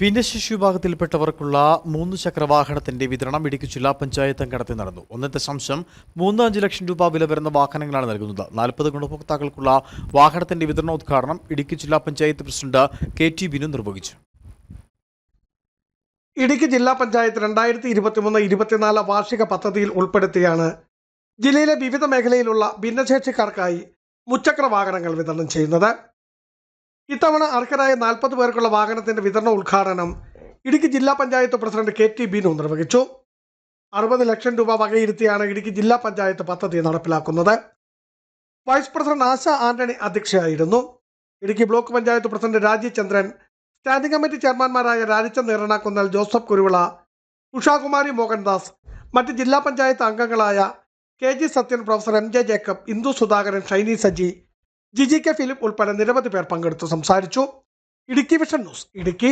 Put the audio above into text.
ഭിന്നശേഷി വിഭാഗത്തിൽപ്പെട്ടവർക്കുള്ള മൂന്ന് ചക്ര വാഹനത്തിന്റെ വിതരണം ഇടുക്കി ജില്ലാ പഞ്ചായത്ത് അങ്കണത്തിൽ നടന്നു. ഒന്ന് ദശാംശം മൂന്ന് അഞ്ച് ലക്ഷം രൂപ വില വരുന്ന വാഹനങ്ങളാണ് നൽകുന്നത്. നാൽപ്പത് ഗുണഭോക്താക്കൾക്കുള്ള വാഹനത്തിന്റെ വിതരണോദ്ഘാടനം ഇടുക്കി ജില്ലാ panchayat president K T Binu നിർവഹിച്ചു. ഇടുക്കി ജില്ലാ പഞ്ചായത്ത് രണ്ടായിരത്തി ഇരുപത്തിമൂന്ന് ഇരുപത്തിനാല് വാർഷിക പദ്ധതിയിൽ ഉൾപ്പെടുത്തിയാണ് ജില്ലയിലെ വിവിധ മേഖലയിലുള്ള ഭിന്നശേഷിക്കാർക്കായി മുച്ചക്ര വാഹനങ്ങൾ വിതരണം ചെയ്യുന്നത്. ഇത്തവണ അർഹരായ നാൽപ്പത് പേർക്കുള്ള വാഹനത്തിന്റെ വിതരണ ഉദ്ഘാടനം ഇടുക്കി ജില്ലാ panchayat president K T Binu നിർവഹിച്ചു. അറുപത് ലക്ഷം രൂപ വകയിരുത്തിയാണ് ഇടുക്കി ജില്ലാ പഞ്ചായത്ത് പദ്ധതി നടപ്പിലാക്കുന്നത്. Vice president Asha Antony അധ്യക്ഷയായിരുന്നു. Idukki block panchayat president Rajeev Chandran standing committee ചെയർമാൻമാരായ രാജച്ചന്ദ് ഇറണാക്കുന്നൽ ജോസഫ് കുരുവിള ഉഷാകുമാരി മോഹൻദാസ് മറ്റ് ജില്ലാ പഞ്ചായത്ത് അംഗങ്ങളായ K G Sathyan professor M J Jacob Indu Sudhakaran Shiny Saji Jiji K Philip ഉൾപ്പെടെ നിരവധി പേർ പങ്കെടുത്തു സംസാരിച്ചു. Idukki vision news Idukki.